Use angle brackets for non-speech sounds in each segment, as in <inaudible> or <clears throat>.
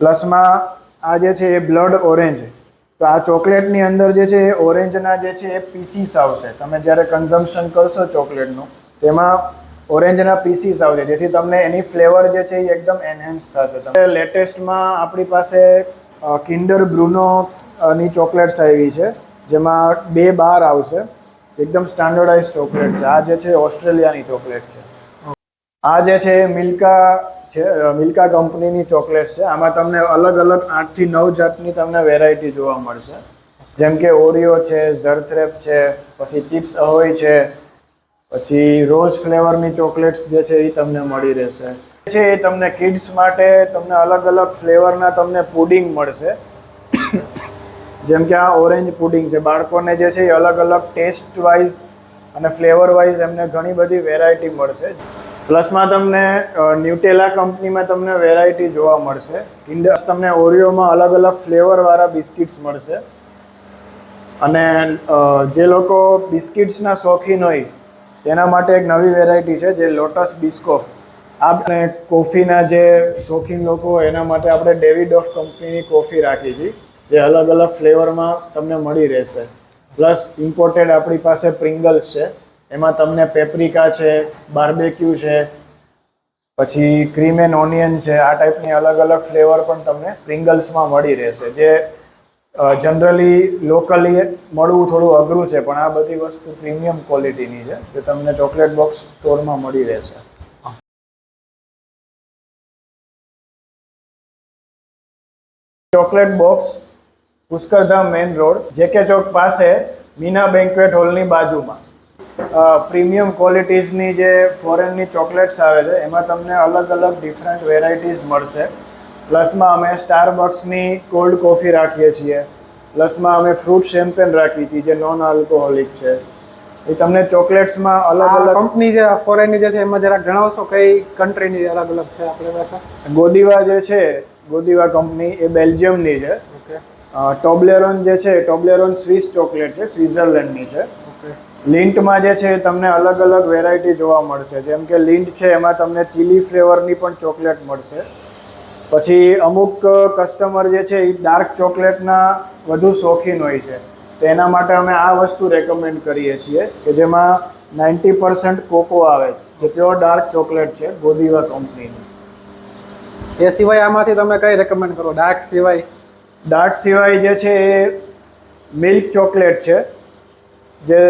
પ્લસમાં આ જે છે એ બ્લડ ઓરેન્જ. તો આ ચોકલેટની અંદર જે છે એ ઓરેન્જના જે છે એ પીસીસ આવશે. તમે જ્યારે કન્ઝમ્પશન કરશો ચોકલેટનું, તેમાં ઓરેન્જના પીસીસ આવશે. જેથી તમને એની ફ્લેવર જે છે એ એકદમ એનહેન્સ થશે. તમે લેટેસ્ટમાં આપણી પાસે કિન્ડર બ્રુનો ની ચોકલેટ્સ આવી છે, જેમાં બે બાર આવશે. એકદમ સ્ટાન્ડર્ડાઇઝ ચોકલેટ છે. આ જે છે ઓસ્ટ્રેલિયાની ચોકલેટ છે. આ જે છે મિલ્કા છે મિલ્કા કંપનીની ચોકલેટ છે. આમાં તમને અલગ અલગ આઠથી નવ જાતની તમને વેરાયટી જોવા મળશે. જેમ કે ઓરિયો છે, ઝરથ્રેપ છે, પછી ચિપ્સ અહોય છે, પછી રોઝ ફ્લેવરની ચોકલેટ્સ જે છે એ તમને મળી રહેશે. છે એ તમને કિડ્સ માટે તમને અલગ અલગ ફ્લેવરના તમને પુડિંગ મળશે. જેમ કે આ ઓરેન્જ પુડિંગ છે. બાળકોને જે છે એ અલગ અલગ ટેસ્ટ વાઇઝ અને ફ્લેવર વાઇઝ એમને ઘણી બધી વેરાયટી મળશે. પ્લસમાં તમને ન્યુટેલા કંપનીમાં તમને વેરાયટી જોવા મળશે. કિન્ડર તમને ઓરિયોમાં અલગ અલગ ફ્લેવરવાળા બિસ્કિટ્સ મળશે. અને જે લોકો બિસ્કિટ્સના શોખીન હોય, તેના માટે એક નવી વેરાયટી છે, જે લોટસ બિસ્કો આપણે કોફીના જે શોખીન લોકો એના માટે આપણે ડેવિડ ઓફ કંપનીની કોફી રાખી છે, જે અલગ અલગ ફ્લેવરમાં તમને મળી રહેશે. પ્લસ ઇમ્પોર્ટેડ આપણી પાસે પ્રિંગલ્સ છે. એમાં તમને પેપ્રિકા છે બાર્બેક્યુ છે, પછી ક્રીમ એન્ડ ઓનિયન છે, આ ટાઈપની અલગ અલગ ફ્લેવર પણ તમને પ્રિંગલ્સમાં મળી રહેશે. જે જનરલી લોકલી મળવું થોડું અઘરું છે, પણ આ બધી વસ્તુ પ્રીમિયમ ક્વોલિટીની છે, જે તમને ચોકલેટ બોક્સ સ્ટોરમાં મળી રહેશે. Chocolate box Pushkardham main road JK Chowk પાસે મીના બેન્ક્વેટ હોલની બાજુમાં. પ્રીમિયમ ક્વોલિટીઝની જે ફોરેનની ચોકલેટ્સ આવે છે એમાં તમને અલગ અલગ ડિફરન્ટ વેરાયટીઝ મળશે. પ્લસમાં અમે સ્ટારબક્સની કોલ્ડ કોફી રાખીએ છીએ. પ્લસમાં અમે ફ્રૂટ શેમ્પેન રાખીએ છીએ જે નોન આલ્કોહોલિક છે. એ તમને ચોકલેટ્સમાં અલગ અલગ કંપની જે ફોરેનની જે છે એમાં જરાક જણાવશો કઈ કન્ટ્રીની અલગ અલગ છે આપણે પાસે? ગોદીવા જે છે ગોદીવા કંપની એ બેલ્જિયમની છે. ઓકે ટોબલેરોન જે છે ટોબ્લેરોન સ્વિસ ચોકલેટ છે સ્વિટ્ઝરલેન્ડની છે. ઓકે લિંટમાં જે છે તમને અલગ અલગ વેરાયટી જોવા મળશે. જેમ કે લિન્ટ છે એમાં તમને ચીલી ફ્લેવરની પણ ચોકલેટ મળશે. પછી અમુક કસ્ટમર જે છે એ ડાર્ક ચોકલેટના વધુ શોખીન હોય છે. તો એના માટે અમે આ વસ્તુ રેકમેન્ડ કરીએ છીએ કે જેમાં નાઇન્ટી પર્સન્ટ કોકો આવે જે પ્યોર ડાર્ક ચોકલેટ છે ગોદીવા કંપનીની એ સિવાય આમાંથી તમે કઈ રેકમેન્ડ કરો? ડાર્ક સિવાય? ડાર્ક સિવાય જે છે એ મિલ્ક ચોકલેટ છે. જે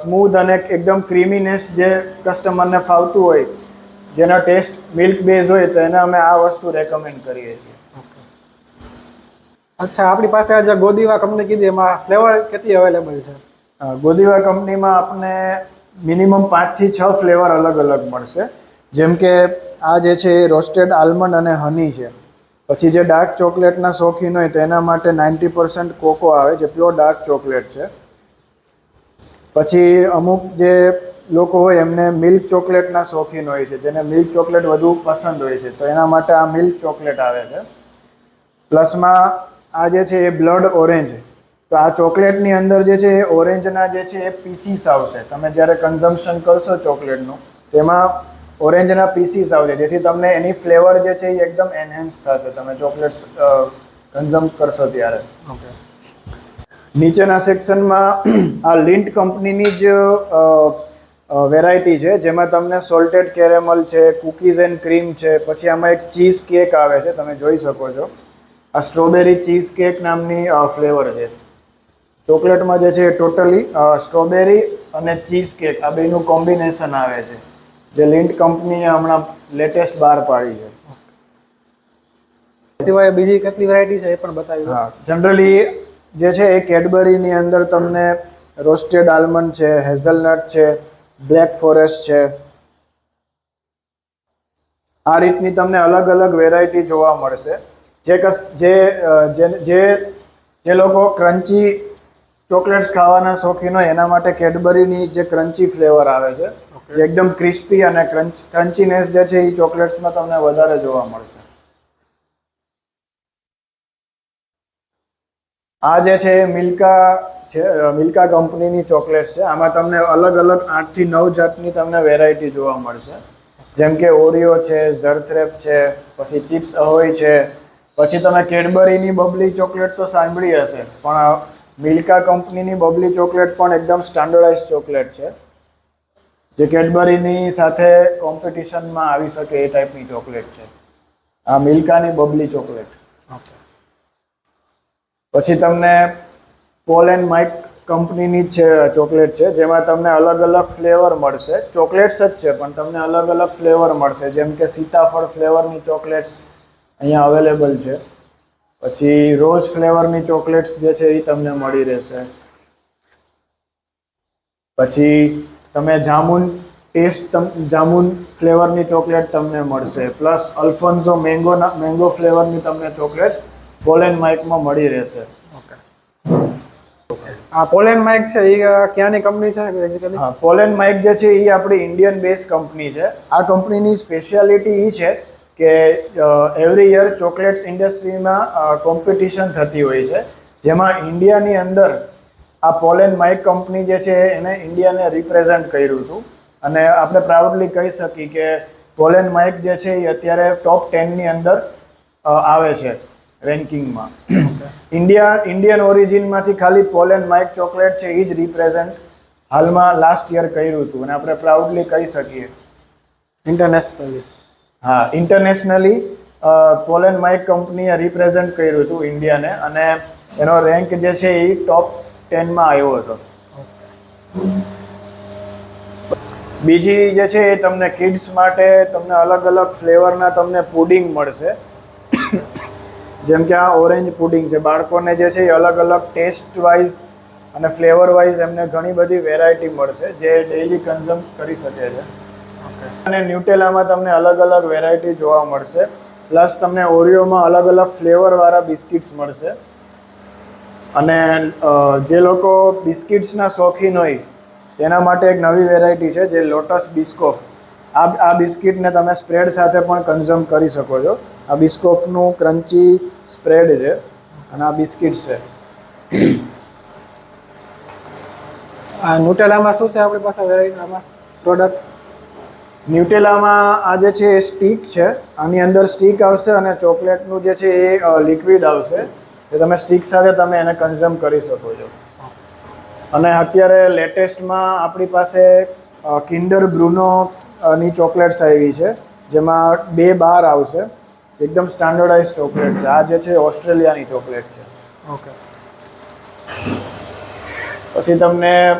સ્મૂધ અને એકદમ ક્રીમીનેસ જે કસ્ટમરને ફાવતું હોય જેના ટેસ્ટ મિલ્ક બેઝ હોય તો એને અમે આ વસ્તુ રેકમેન્ડ કરીએ છીએ. અચ્છા આપણી પાસે આજે ગોદીવા કંપની કીધી એમાં ફ્લેવર કેટલી અવેલેબલ છે? ગોદીવા કંપનીમાં આપને મિનિમમ પાંચથી છ ફ્લેવર અલગ અલગ મળશે. જેમ કે આ જે છે એ રોસ્ટેડ આલમંડ અને હની છે. પછી જે ડાર્ક ચોકલેટના શોખીન હોય તો એના માટે નાઇન્ટી પર્સન્ટ કોકો આવે જે પ્યોર ડાર્ક ચોકલેટ છે. પછી અમુક જે લોકો હોય એમને મિલ્ક ચોકલેટના શોખીન હોય છે, જેને મિલ્ક ચોકલેટ વધુ પસંદ હોય છે, તો એના માટે આ મિલ્ક ચોકલેટ આવે છે. પ્લસમાં આ જે છે એ બ્લડ ઓરેન્જ તો આ ચોકલેટની અંદર જે છે એ ઓરેન્જના જે છે એ પીસીસ આવશે. તમે જ્યારે કન્ઝમ્પશન કરશો ચોકલેટનું તેમાં ઓરેન્જના પીસીસ આવશે, જેથી તમને એની ફ્લેવર જે છે એ એકદમ એનહેન્સ થશે, તમે ચોકલેટ કન્ઝમ્પ કરશો ત્યારે. ઓકે નીચેના સેક્શનમાં <clears throat> આ લિન્ટ કંપનીની જ વેરાયટી છે જેમાં તમને સોલ્ટેડ કેરેમલ છે કુકીઝ એન્ડ ક્રીમ છે પછી આમાં એક ચીઝ કેક આવે છે તમે જોઈ શકો છો. આ સ્ટ્રોબેરી ચીઝ કેક નામની ફ્લેવર છે. ચોકલેટમાં જે છે એ ટોટલી સ્ટ્રોબેરી અને ચીઝ કેક આ બેનું કોમ્બિનેશન આવે છે. જે લિન્ટ કંપનીએ હમણાં લેટેસ્ટ બહાર પાડી છે. સિવાય બીજી કેટલી વેરાયટી છે એ પણ બતાવી હા જનરલી જે છે એ કેડબરીની અંદર તમને રોસ્ટેડ આલમંડ છે હેઝલનટ છે બ્લેક ફોરેસ્ટ છે. આ રીતની તમને અલગ અલગ વેરાયટી જોવા મળશે. જે કસ જે જે જે- લોકો ક્રન્ચી ચોકલેટ્સ ખાવાના શોખીન હોય એના માટે કેડબરીની જે ક્રન્ચી ફ્લેવર આવે છે જે એકદમ ક્રિસ્પી અને ક્રન્ચ ક્રન્ચીનેસ જે છે એ ચોકલેટ્સમાં તમને વધારે જોવા મળશે. આ જે છે, મિલ્કા છે મિલ્કા કંપનીની ચોકલેટ છે. આમાં તમને અલગ અલગ આઠથી નવ જાતની તમને વેરાયટી જોવા મળશે. જેમ કે ઓરિયો છે, ઝરથ્રેપ છે, પછી ચિપ્સ અહોય છે. પછી તમે કેડબરીની બબલી ચોકલેટ તો સાંભળી હશે, પણ મિલ્કા કંપનીની બબલી ચોકલેટ પણ એકદમ સ્ટાન્ડર્ડાઇઝ ચોકલેટ છે. જે કેડબરીની સાથે કોમ્પિટિશનમાં આવી શકે એ ટાઈપની ચોકલેટ છે. આ મિલ્કાની બબલી ચોકલેટ. ઓકે પછી તમને પોલ એન્ડ માઇક કંપનીની છે, ચોકલેટ છે, જેમાં તમને અલગ અલગ ફ્લેવર મળશે. ચોકલેટ્સ જ છે, પણ તમને અલગ અલગ ફ્લેવર મળશે. જેમ કે સીતાફળ ફ્લેવરની ચોકલેટ્સ અહીંયા અવેલેબલ છે. પછી રોઝ ફ્લેવરની ચોકલેટ્સ જે છે એ તમને મળી રહેશે. પછી તમે જામુન ટેસ્ટ જામુન ફ્લેવરની ચોકલેટ તમને મળશે. પ્લસ અલ્ફોન્ઝો મેંગોના, મેંગો ફ્લેવરની તમને ચોકલેટ્સ પોલ એન્ડ માઇકમાં મળી રહેશે. આ પોલેન માઇક છે એ ક્યાંની કંપની છે બેઝિકલી હા પોલેન્ડ માઇક જે છે એ આપણી ઇન્ડિયન બેઝ કંપની છે. આ કંપનીની સ્પેશિયાલિટી એ છે કે એવરી યર ચોકલેટ્સ ઇન્ડસ્ટ્રીમાં કોમ્પિટિશન થતી હોય છે. જેમાં ઇન્ડિયાની અંદર આ પોલેન્ડ માઇક કંપની જે છે એને ઇન્ડિયાને રિપ્રેઝન્ટ કર્યું હતું. અને આપણે પ્રાઉડલી કહી શકીએ કે પોલેન માઇક જે છે એ અત્યારે ટોપ ટેનની અંદર આવે છે. રેન્કિંગમાં. ઇન્ડિયા ઇન્ડિયન ઓરિજિનમાંથી ખાલી પોલેન્ડ માઇક ચોકલેટ છે એ જ રિપ્રેઝન્ટ હાલમાં લાસ્ટ યર કર્યું હતું. અને આપણે પ્રાઉડલી કહી શકીએ. ઇન્ટરનેશનલી હા ઇન્ટરનેશનલી પોલેન્ડ માઇક કંપનીએ રિપ્રેઝન્ટ કર્યું હતું ઇન્ડિયાને. અને એનો રેન્ક જે છે એ ટોપ ટેનમાં આવ્યો હતો. બીજી જે છે એ તમને કિડ્સ માટે તમને અલગ અલગ ફ્લેવરના તમને પુડિંગ મળશે. જેમ કે આ ઓરેન્જ પુડિંગ છે. બાળકોને જે છે એ અલગ અલગ ટેસ્ટ વાઇઝ અને ફ્લેવર વાઇઝ એમને ઘણી બધી વેરાયટી મળશે જે ડેઈલી કન્ઝ્યુમ કરી શકે છે. અને ન્યુટેલામાં તમને અલગ અલગ વેરાયટી જોવા મળશે. પ્લસ તમને ઓરિયોમાં અલગ અલગ ફ્લેવરવાળા બિસ્કિટ્સ મળશે. અને જે લોકો બિસ્કિટ્સના શોખીન હોય તેના માટે એક નવી વેરાયટી છે જે લોટસ બિસ્કો આ આ બિસ્કિટને તમે સ્પ્રેડ સાથે પણ કન્ઝ્યુમ કરી શકો છો. આ બિસ્કોફનું ક્રન્ચી સ્પ્રેડ છે અને આ બિસ્કિટ છે. આ ન્યુટેલામાં શું છે આપણી પાસે વેરાયટીમાં? પ્રોડક્ટ ન્યુટેલામાં આ જે છે એ સ્ટીક છે. આની અંદર સ્ટીક આવશે અને ચોકલેટનું જે છે એ લિક્વિડ આવશે. એ તમે સ્ટીક સાથે તમે એને કન્ઝ્યુમ કરી શકો છો. અને અત્યારે લેટેસ્ટમાં આપણી પાસે કિન્ડર બ્રુનો ની ચોકલેટ્સ આવી છે. જેમાં બે બાર આવશે. એકદમ સ્ટાન્ડર્ડાઇઝ ચોકલેટ છે. આ જે છે ઓસ્ટ્રેલિયાની ચોકલેટ છે. ઓકે. પછી તમને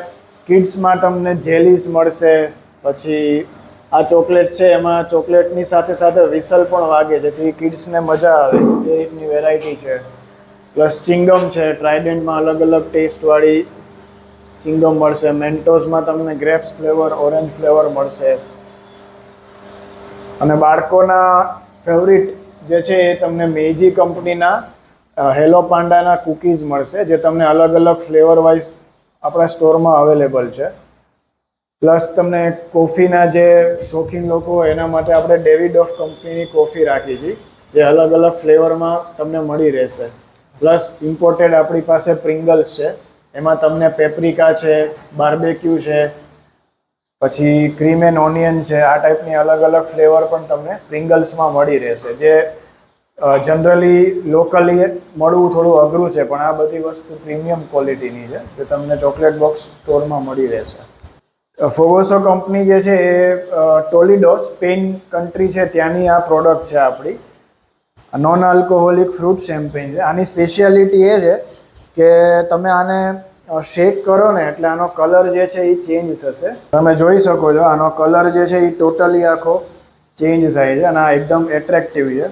કિડ્સમાં તમને જેલીસ મળશે. પછી આ ચોકલેટ છે એમાં ચોકલેટની સાથે સાથે વિસલ પણ વાગે જેથી કિડ્સને મજા આવે. એ રીતની વેરાયટી છે. પ્લસ ચિંગમ છે ટ્રાઇડન્ટમાં અલગ અલગ ટેસ્ટવાળી ચિંગમ મળશે. મેન્ટોઝમાં તમને ગ્રેપ્સ ફ્લેવર ઓરેન્જ ફ્લેવર મળશે. અને બાળકોના ફેવરિટ જે છે એ તમને મેજી કંપનીના હેલો પાંડાના કૂકીઝ મળશે, જે તમને અલગ અલગ ફ્લેવર વાઇઝ આપણા સ્ટોરમાં અવેલેબલ છે. પ્લસ તમને કોફીના જે શોખીન લોકો, એના માટે આપણે ડેવિડ ઓફ કંપનીની કોફી રાખી છે જે અલગ અલગ ફ્લેવરમાં તમને મળી રહેશે. પ્લસ ઇમ્પોર્ટેડ આપણી પાસે પ્રિંગલ્સ છે, એમાં તમને પેપ્રિકા છે બાર્બેક્યુ છે પછી ક્રીમ એન્ડ ઓનિયન છે, આ ટાઈપની અલગ અલગ ફ્લેવર પણ તમને પ્રિંગલ્સમાં મળી રહેશે. જે જનરલી લોકલી મળવું થોડું અઘરું છે, પણ આ બધી વસ્તુ પ્રીમિયમ ક્વોલિટીની છે, જે તમને ચોકલેટ બોક્સ સ્ટોરમાં મળી રહેશે. ફોગોસો કંપની જે છે, એ ટોલિડો સ્પેન કન્ટ્રી છે, ત્યાંની આ પ્રોડક્ટ છે આપણી. નોન આલ્કોહોલિક ફ્રૂટ શેમ્પેન છે. આની સ્પેશિયાલિટી એ છે કે તમે આને શેક કરો ને એટલે આનો કલર જે છે એ ચેન્જ થશે. તમે જોઈ શકો છો, આનો કલર જે છે એ ટોટલી આખો ચેન્જ થાય છે અને આ એકદમ એટ્રેક્ટિવ છે.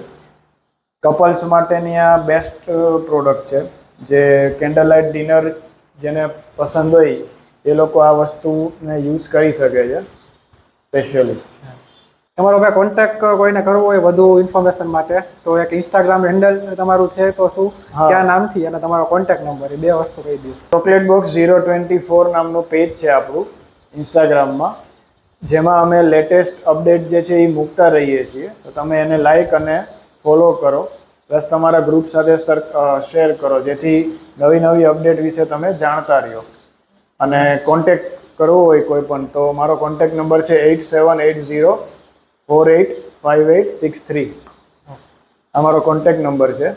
કપલ્સ માટેની આ બેસ્ટ પ્રોડક્ટ છે. જે કેન્ડલ લાઇટ ડિનર જેને પસંદ હોય એ લોકો આ વસ્તુને યુઝ કરી શકે છે સ્પેશિયલી તમારો ભાઈ કોન્ટેક્ટ કોઈને કરવો હોય વધુ ઇન્ફોર્મેશન માટે તો એક ઇન્સ્ટાગ્રામ હેન્ડલ તમારું છે તો શું. ક્યાં નામથી? અને તમારો કોન્ટેક્ટ નંબર એ બે વસ્તુ કહી દો. Chocolate box zero twenty four નામનું પેજ છે આપણું ઇન્સ્ટાગ્રામમાં જેમાં અમે લેટેસ્ટ અપડેટ જે છે એ મૂકતા રહીએ છીએ. તો તમે એને લાઈક અને ફોલો કરો. પ્લસ તમારા ગ્રુપ સાથે શેર કરો જેથી નવી નવી અપડેટ વિશે તમે જાણતા રહ્યો. અને કોન્ટેક્ટ કરવો હોય કોઈ પણ તો મારો કોન્ટેક્ટ નંબર છે eight seven eight zero four eight five eight six three. અમારો કોન્ટેક કોન્ટેક્ટ નંબર છે.